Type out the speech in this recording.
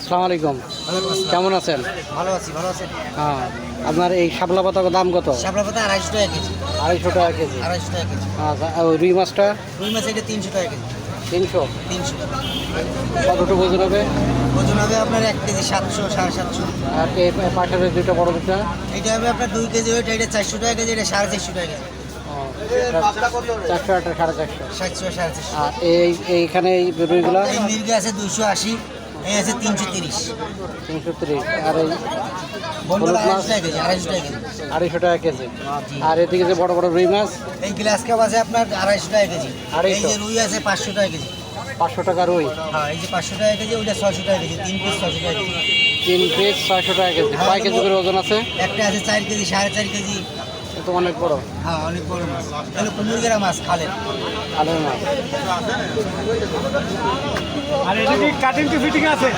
আসসালামু আলাইকুম। কেমন আছেন? ভালো আছি ভালো আছেন? হ্যাঁ আপনার এই শাপলা পাতার দাম কত? শাপলা পাতা আড়াইশো টাকা কেজি। আড়াইশো টাকা কেজি। আড়াইশো টাকা কেজি। আচ্ছা ওই রুই মাছটা? রুই মাছ এটা তিনশো টাকা কেজি। তিনশো? তিনশো কতটুকু ওজন হবে? ওজন হবে আপনার এক কেজি সাতশো সাড়ে সাতশো। আর এই পাশের দুটো বড় দুটা এটা হবে আপনার দুই কেজি ওয়েট এটা চারশো টাকা কেজি এটা সাড়ে চারশো টাকা কেজি। চারশো আটটা সাড়ে চারশো। সাতশো সাড়ে চারশো। আর এইখানে এই রুইগুলা? মির্গে আছে দুশো আশি। এই আছে তিনশো তিরিশ। তিনশো তিরিশ আর এই আড়াইশো টাকা কেজি আর এদিকে যে বড় বড় রুই মাছ? এই গ্লাস কাপ আছে আপনার আড়াইশো টাকা কেজি। এই আড়াইশো? যে রুই আছে পাঁচশো টাকা কেজি। পাঁচশো টাকা রুই? হ্যাঁ এই যে পাঁচশো টাকা কেজি ওইটা ছশো টাকা কেজি তিন পিস ছশো টাকা কেজি। তিন পিস ছয়শো টাকা কেজি। কয় কেজি করে ওজন আছে? একটা আছে চার কেজি সাড়ে চার কেজি। তো অনেক বড়। হ্যাঁ অনেক বড় মাছ। তাহলে কুমুরগেরা মাছ খালেন আলের মাছ। আর এটা কি কাটিং টু ফিটিং আছে।